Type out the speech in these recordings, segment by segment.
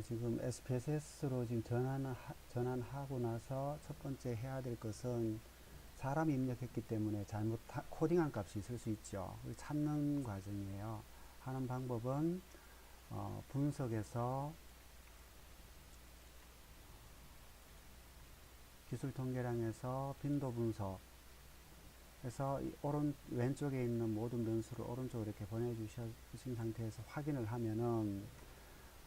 어, 지금 SPSS로 지금 전환을 하, 전환하고 나서 첫 번째 해야 될 것은 사람이 입력했기 때문에 잘못 하- 코딩한 값이 있을 수 있죠. 찾는 과정이에요. 하는 방법은 어, 분석에서 기술 통계량에서 빈도 분석 해서 이 오른 왼쪽에 있는 모든 변수를 오른쪽으로 이렇게 보내주신 상태에서 확인을 하면은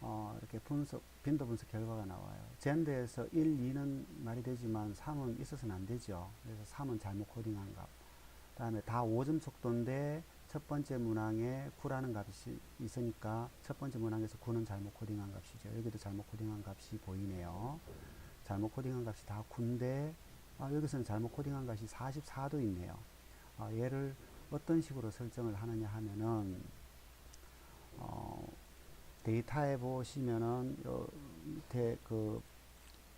어, 이렇게 분석 빈도 분석 결과가 나와요. 젠드에서 1, 2는 말이 되지만 3은 있어서는 안 되죠. 그래서 3은 잘못 코딩한 값. 그 다음에 다 5점 속도인데 첫 번째 문항에 9라는 값이 있으니까 첫 번째 문항에서 9는 잘못 코딩한 값이죠. 여기도 잘못 코딩한 값이 보이네요. 잘못 코딩한 값이 다 9인데 아, 여기서는 잘못 코딩한 값이 44도 있네요. 아, 얘를 어떤 식으로 설정을 하느냐 하면은 어, 데이터에 보시면은 요 밑에 그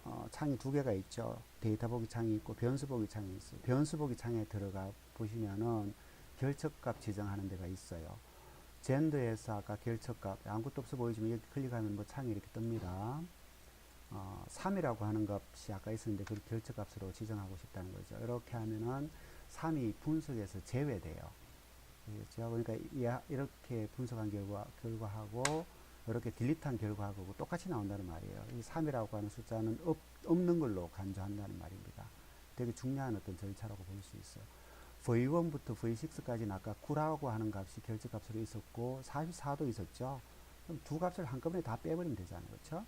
어, 창이 두 개가 있죠. 데이터 보기 창이 있고 변수 보기 창이 있어요. 변수 보기 창에 들어가 보시면은 결척값 지정하는 데가 있어요. 젠더에서 아까 결척값 아무것도 없어 보이지만 여기 클릭하면 뭐 창이 이렇게 뜹니다. 어, 3이라고 하는 값이 아까 있었는데 그걸 결척값으로 지정하고 싶다는 거죠. 이렇게 하면은 3이 분석에서 제외돼요. 그렇죠? 그러니까 이- 이렇게 분석한 결과, 결과하고 이렇게 딜리트한 결과하고 똑같이 나온다는 말이에요. 이 3이라고 하는 숫자는 없, 없는 걸로 간주한다는 말입니다. 되게 중요한 어떤 절차라고 볼 수 있어요. V1부터 V6까지는 아까 9라고 하는 값이 결정값으로 있었고 44도 있었죠. 그럼 두 값을 한꺼번에 다 빼버리면 되잖아요. 그렇죠?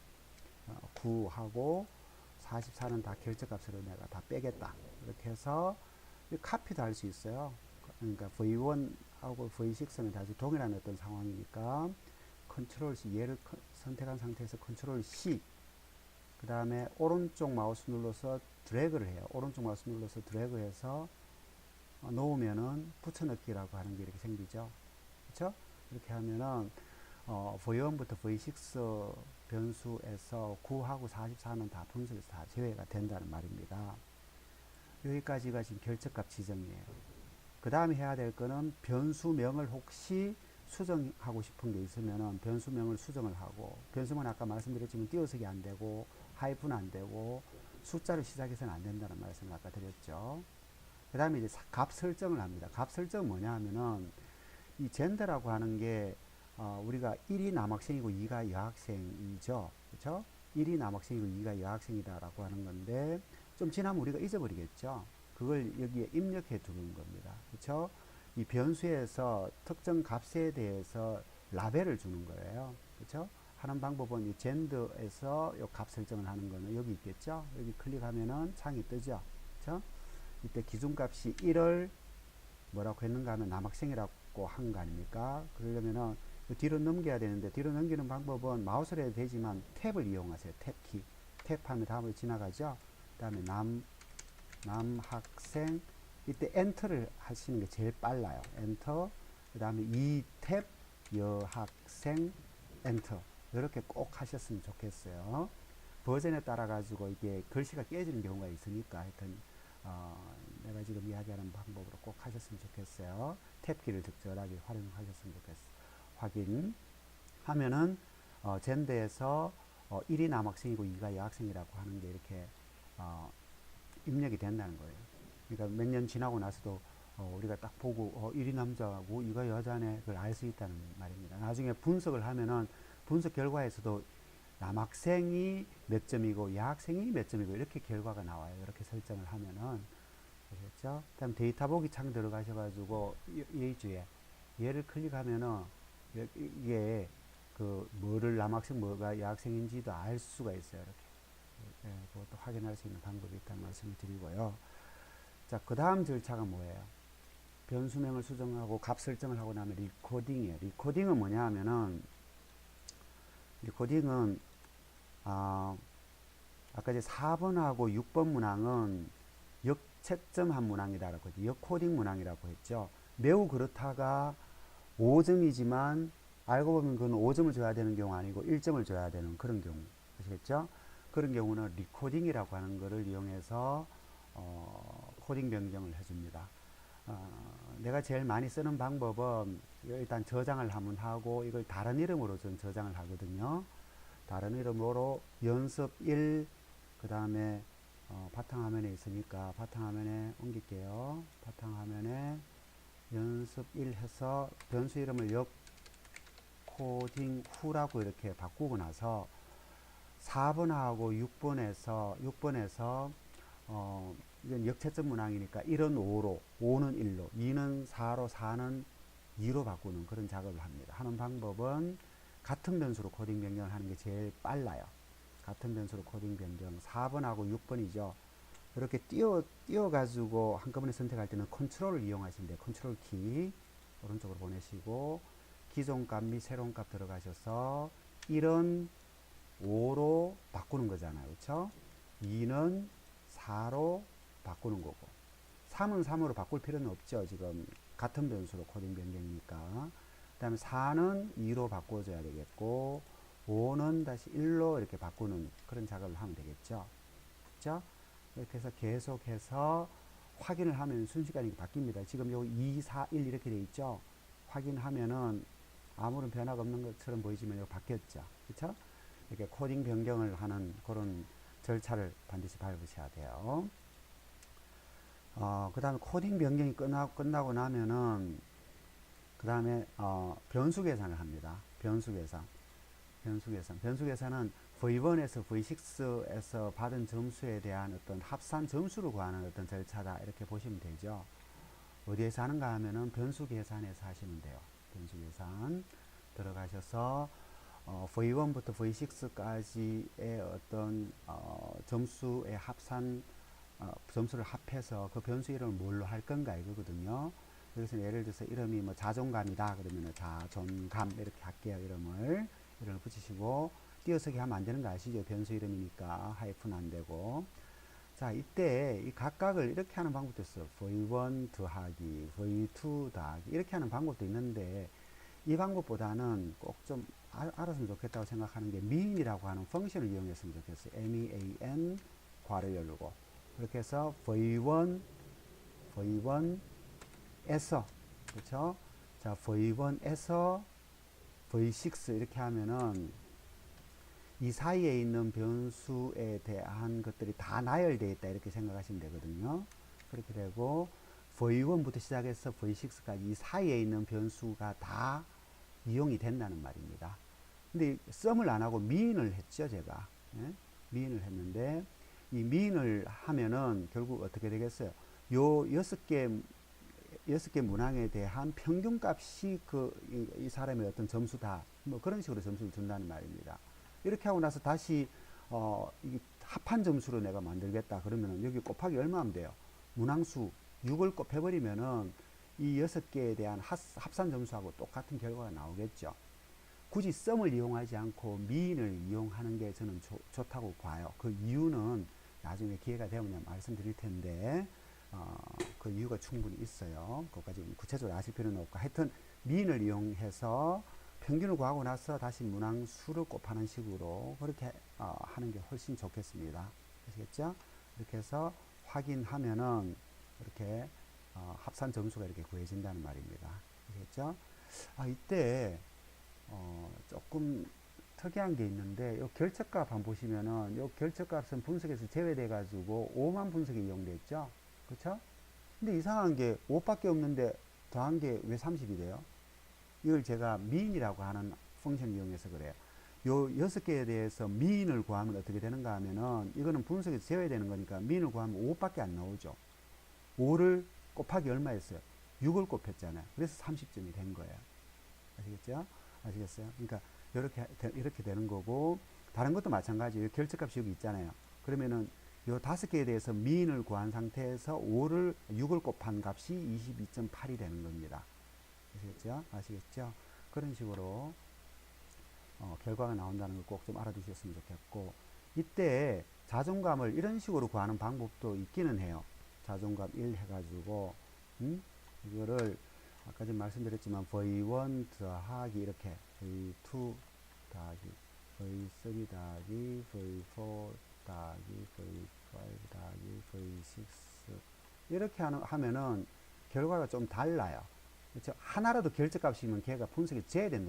어, 9하고 44는 다 결정값으로 내가 다 빼겠다. 이렇게 해서 이 카피도 할 수 있어요. 그러니까 V1하고 V6는 다시 동일한 어떤 상황이니까 컨트롤 C 얘를 컨- 선택한 상태에서 컨트롤 C 그 다음에 오른쪽 마우스 눌러서 드래그를 해요. 오른쪽 마우스 눌러서 드래그해서 어, 놓으면은 붙여넣기라고 하는 게 이렇게 생기죠. 그렇죠? 이렇게 하면은 어, V1부터 V6 변수에서 9하고 44는 다 분석에서 다 제외가 된다는 말입니다. 여기까지가 지금 결정값 지정이에요. 그 다음에 해야 될 거는 변수명을 혹시 수정하고 싶은 게 있으면은 변수명을 수정을 하고 변수명은 아까 말씀드렸지만 띄어쓰기 안 되고 하이픈 안 되고 숫자를 시작해서는 안 된다는 말씀을 아까 드렸죠. 그 다음에 이제 사- 값 설정을 합니다. 값 설정은 뭐냐 하면은 이 젠더라고 하는 게 어, 우리가 1이 남학생이고 2가 여학생이죠. 그렇죠? 1이 남학생이고 2가 여학생이다라고 하는 건데 좀 지나면 우리가 잊어버리겠죠. 그걸 여기에 입력해 두는 겁니다. 그렇죠? 이 변수에서 특정 값에 대해서 라벨을 주는 거예요. 그렇죠? 하는 방법은 이 젠더에서 이 값 설정을 하는 거는 여기 있겠죠? 여기 클릭하면은 창이 뜨죠. 그렇죠? 이때 기준값이 1을 뭐라고 했는가 하면 남학생이라고 한 거 아닙니까? 그러려면은 그 뒤로 넘겨야 되는데 뒤로 넘기는 방법은 마우스로 해도 되지만 탭을 이용하세요. 탭키. 탭하면 다음으로 지나가죠. 그 다음에 남, 남학생. 이때 엔터를 하시는 게 제일 빨라요. 엔터. 그 다음에 이 탭, 여학생, 엔터. 이렇게 꼭 하셨으면 좋겠어요. 버전에 따라 가지고 이게 글씨가 깨지는 경우가 있으니까 하여튼 어, 내가 지금 이야기하는 방법으로 꼭 하셨으면 좋겠어요. 탭키를 적절하게 활용하셨으면 좋겠어요. 확인 하면은 어, 젠더에서 어, 1이 남학생이고 2가 여학생이라고 하는 게 이렇게 어, 입력이 된다는 거예요. 그러니까 몇 년 지나고 나서도 어, 우리가 딱 보고 어, 1이 남자고 2가 여자네 그걸 알 수 있다는 말입니다. 나중에 분석을 하면은 분석 결과에서도 남학생이 몇 점이고 여학생이 몇 점이고 이렇게 결과가 나와요. 이렇게 설정을 하면은 아시겠죠? 그다음 데이터 보기 창 들어가셔가지고 이- 이 주에 얘를 클릭하면은 여- 이게 그 뭐를 남학생 뭐가 여학생인지도 알 수가 있어요. 이렇게 예, 그것도 확인할 수 있는 방법이 있다는 말씀을 드리고요. 자, 그 다음 절차가 뭐예요? 변수명을 수정하고 값 설정을 하고 나면 리코딩이에요. 리코딩은 뭐냐 하면은 리코딩은 아, 아까 이제 4번하고 6번 문항은 역채점한 문항이다라고 했죠. 역코딩 문항이라고 했죠. 매우 그렇다가 5점이지만 알고 보면 그건 5점을 줘야 되는 경우 아니고 1점을 줘야 되는 그런 경우. 아시겠죠? 그런 경우는 리코딩이라고 하는 것을 이용해서 어, 코딩 변경을 해줍니다. 어, 내가 제일 많이 쓰는 방법은 일단 저장을 한번 하고 이걸 다른 이름으로 좀 저장을 하거든요. 다른 이름으로 연습 1, 그 다음에 어, 바탕화면에 있으니까 바탕화면에 옮길게요. 바탕화면에 연습 1 해서 변수 이름을 역 코딩 후라고 이렇게 바꾸고 나서 4번하고 6번에서 6번에서 어, 이건 역채점 문항이니까 1은 5로, 5는 1로, 2는 4로, 4는 2로 바꾸는 그런 작업을 합니다. 하는 방법은 같은 변수로 코딩 변경을 하는 게 제일 빨라요. 같은 변수로 코딩 변경 4번하고 6번이죠. 이렇게 띄워 띄워 가지고 한꺼번에 선택할 때는 컨트롤을 이용하시면 돼요. 컨트롤 키 오른쪽으로 보내시고 기존 값 및 새로운 값 들어가셔서 1은 5로 바꾸는 거잖아요. 그렇죠? 2는 4로 바꾸는 거고 3은 3으로 바꿀 필요는 없죠. 지금 같은 변수로 코딩 변경이니까 그 다음에 4는 2로 바꿔줘야 되겠고 5는 다시 1로 이렇게 바꾸는 그런 작업을 하면 되겠죠. 그죠? 이렇게 해서 계속해서 확인을 하면 순식간에 바뀝니다. 지금 요 2, 4, 1 이렇게 돼 있죠. 확인하면은 아무런 변화가 없는 것처럼 보이지만 이거 바뀌었죠. 그렇죠? 이렇게 코딩 변경을 하는 그런 절차를 반드시 밟으셔야 돼요. 어, 그 다음에 코딩 변경이 끝나, 끝나고 나면은 그 다음에 어, 변수 계산을 합니다. 변수 계산. 변수 계산. 변수 계산은 V1에서 V6에서 받은 점수에 대한 어떤 합산 점수를 구하는 어떤 절차다. 이렇게 보시면 되죠. 어디에서 하는가 하면은 변수 계산에서 하시면 돼요. 변수 계산 들어가셔서 어, V1부터 V6까지의 어떤 어, 점수의 합산 어, 점수를 합해서 그 변수 이름을 뭘로 할 건가 이거거든요. 여기서 예를 들어서 이름이 뭐 자존감이다 그러면은 자존감 이렇게 할게요 이름을 이름을 붙이시고 띄어쓰기 하면 안 되는 거 아시죠? 변수 이름이니까 하이픈 안 되고 자 이때 이 각각을 이렇게 하는 방법도 있어요. V1 더하기 V2 더하기 이렇게 하는 방법도 있는데 이 방법보다는 꼭 좀 알았으면 좋겠다고 생각하는 게 mean이라고 하는 펑션을 이용했으면 좋겠어요. mean 괄호 열고 그렇게 해서 v1 v1에서 그렇죠? 자 v1에서 v6 이렇게 하면은 이 사이에 있는 변수에 대한 것들이 다 나열되어 있다 이렇게 생각하시면 되거든요. 그렇게 되고 v1부터 시작해서 v6까지 이 사이에 있는 변수가 다 이용이 된다는 말입니다. 근데 썸을 안 하고 미인을 했죠, 제가. 예? 미인을 했는데 이 미인을 하면은 결국 어떻게 되겠어요? 요 여섯 개 여섯 개 문항에 대한 평균 값이 그이 사람의 어떤 점수다. 뭐 그런 식으로 점수를 준다는 말입니다. 이렇게 하고 나서 다시 어, 이 합한 점수로 내가 만들겠다. 그러면은 여기 곱하기 얼마면 돼요? 문항수 6을 곱해버리면은 이 여섯 개에 대한 합산 점수하고 똑같은 결과가 나오겠죠. 굳이 썸을 이용하지 않고 미인을 이용하는 게 저는 조, 좋다고 봐요. 그 이유는 나중에 기회가 되면 말씀드릴 텐데 어, 그 이유가 충분히 있어요. 그것까지 구체적으로 아실 필요는 없고 하여튼 미인을 이용해서 평균을 구하고 나서 다시 문항수를 곱하는 식으로 그렇게 어, 하는 게 훨씬 좋겠습니다. 아시겠죠? 이렇게 해서 확인하면은 이렇게 어, 합산 점수가 이렇게 구해진다는 말입니다. 아시겠죠? 아, 이때 어, 조금 특이한 게 있는데 요 결책값 한번 보시면은 요 결책값은 분석에서 제외돼 가지고 5만 분석이 이용돼 있죠. 그렇죠? 근데 이상한 게 5밖에 없는데 더한 게 왜 30이 돼요? 이걸 제가 미인이라고 하는 펑션 이용해서 그래요. 요 여섯 개에 대해서 미인을 구하면 어떻게 되는가 하면은 이거는 분석에서 제외 되는 거니까 미인을 구하면 5밖에 안 나오죠. 5를 곱하기 얼마였어요? 6을 곱했잖아요. 그래서 30점이 된 거예요. 아시겠죠? 아시겠어요? 그러니까 이렇게 이렇게 되는 거고 다른 것도 마찬가지예요. 결정값이 여기 있잖아요. 그러면은 요 다섯 개에 대해서 미인을 구한 상태에서 5를 6을 곱한 값이 22.8이 되는 겁니다. 아시겠죠? 아시겠죠? 그런 식으로 어, 결과가 나온다는 걸 꼭 좀 알아두셨으면 좋겠고 이때 자존감을 이런 식으로 구하는 방법도 있기는 해요. 자존감 1 해가지고 음? 이거를 아까 좀 말씀드렸지만 V1 더하기 이렇게 V2 더하기 V3 더하기 V4 더하기 V5 더하기 V6 이렇게 하는, 하면은 결과가 좀 달라요. 그렇죠? 하나라도 결정값이면 걔가 분석이 재야 된다.